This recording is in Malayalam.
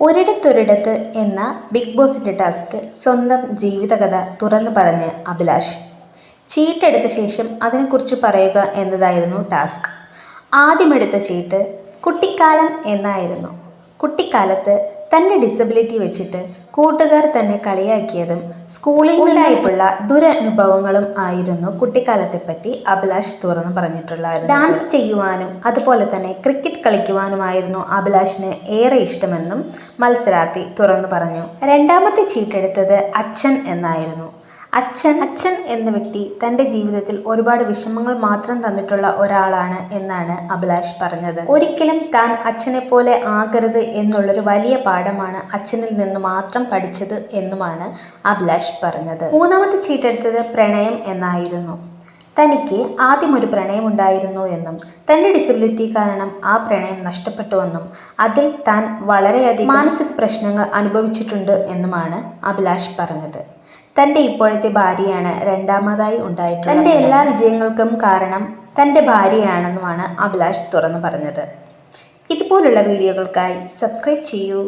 ഒരിടത്തൊരിടത്ത് എന്ന ബിഗ് ബോസിന്റെ ടാസ്ക് സ്വന്തം ജീവിതകഥ തുറന്നു പറഞ്ഞ് അഭിലാഷ്. ചീട്ടെടുത്ത ശേഷം അതിനെക്കുറിച്ച് പറയുക എന്നതായിരുന്നു ടാസ്ക്. ആദ്യമെടുത്ത ചീട്ട് കുട്ടിക്കാലം എന്നായിരുന്നു. കുട്ടിക്കാലത്ത് തന്റെ ഡിസബിലിറ്റി വെച്ചിട്ട് കൂട്ടുകാർ തന്നെ കളിയാക്കിയതും സ്കൂളിൽ ഉണ്ടായിട്ടുള്ള ദുരനുഭവങ്ങളും ആയിരുന്നു കുട്ടിക്കാലത്തെപ്പറ്റി അഭിലാഷ് തുറന്നു പറഞ്ഞിട്ടുള്ളത് ഡാൻസ് ചെയ്യുവാനും അതുപോലെ തന്നെ ക്രിക്കറ്റ് കളിക്കുവാനുമായിരുന്നു അഭിലാഷിന് ഏറെ ഇഷ്ടമെന്നും മത്സരാർത്ഥി തുറന്നു പറഞ്ഞു. രണ്ടാമത്തെ ചീട്ടെടുത്തത് അച്ഛൻ എന്നായിരുന്നു. അച്ഛൻ അച്ഛൻ എന്ന വ്യക്തി തന്റെ ജീവിതത്തിൽ ഒരുപാട് വിഷമങ്ങൾ മാത്രം തന്നിട്ടുള്ള ഒരാളാണ് എന്നാണ് അഭിലാഷ് പറഞ്ഞത്. ഒരിക്കലും താൻ അച്ഛനെ പോലെ ആകരുത് എന്നുള്ളൊരു വലിയ പാഠമാണ് അച്ഛനിൽ നിന്ന് മാത്രം പഠിച്ചത് എന്നുമാണ് അഭിലാഷ് പറഞ്ഞത്. മൂന്നാമത്തെ ചീട്ടെടുത്തത് പ്രണയം എന്നായിരുന്നു. തനിക്ക് ആദ്യം ഒരു പ്രണയം ഉണ്ടായിരുന്നു എന്നും തന്റെ ഡിസബിലിറ്റി കാരണം ആ പ്രണയം നഷ്ടപ്പെട്ടുവെന്നും അതിൽ താൻ വളരെയധികം മാനസിക പ്രശ്നങ്ങൾ അനുഭവിച്ചിട്ടുണ്ട് എന്നുമാണ് അഭിലാഷ് പറഞ്ഞത്. തന്റെ ഇപ്പോഴത്തെ ഭാര്യയാണ് രണ്ടാമതായി ഉണ്ടായിട്ടുള്ളത്. തന്റെ എല്ലാ വിജയങ്ങൾക്കും കാരണം തന്റെ ഭാര്യയാണെന്നുമാണ് അഭിലാഷ് തുറന്നു പറഞ്ഞത്. ഇതുപോലുള്ള വീഡിയോകൾക്കായി സബ്സ്ക്രൈബ് ചെയ്യൂ.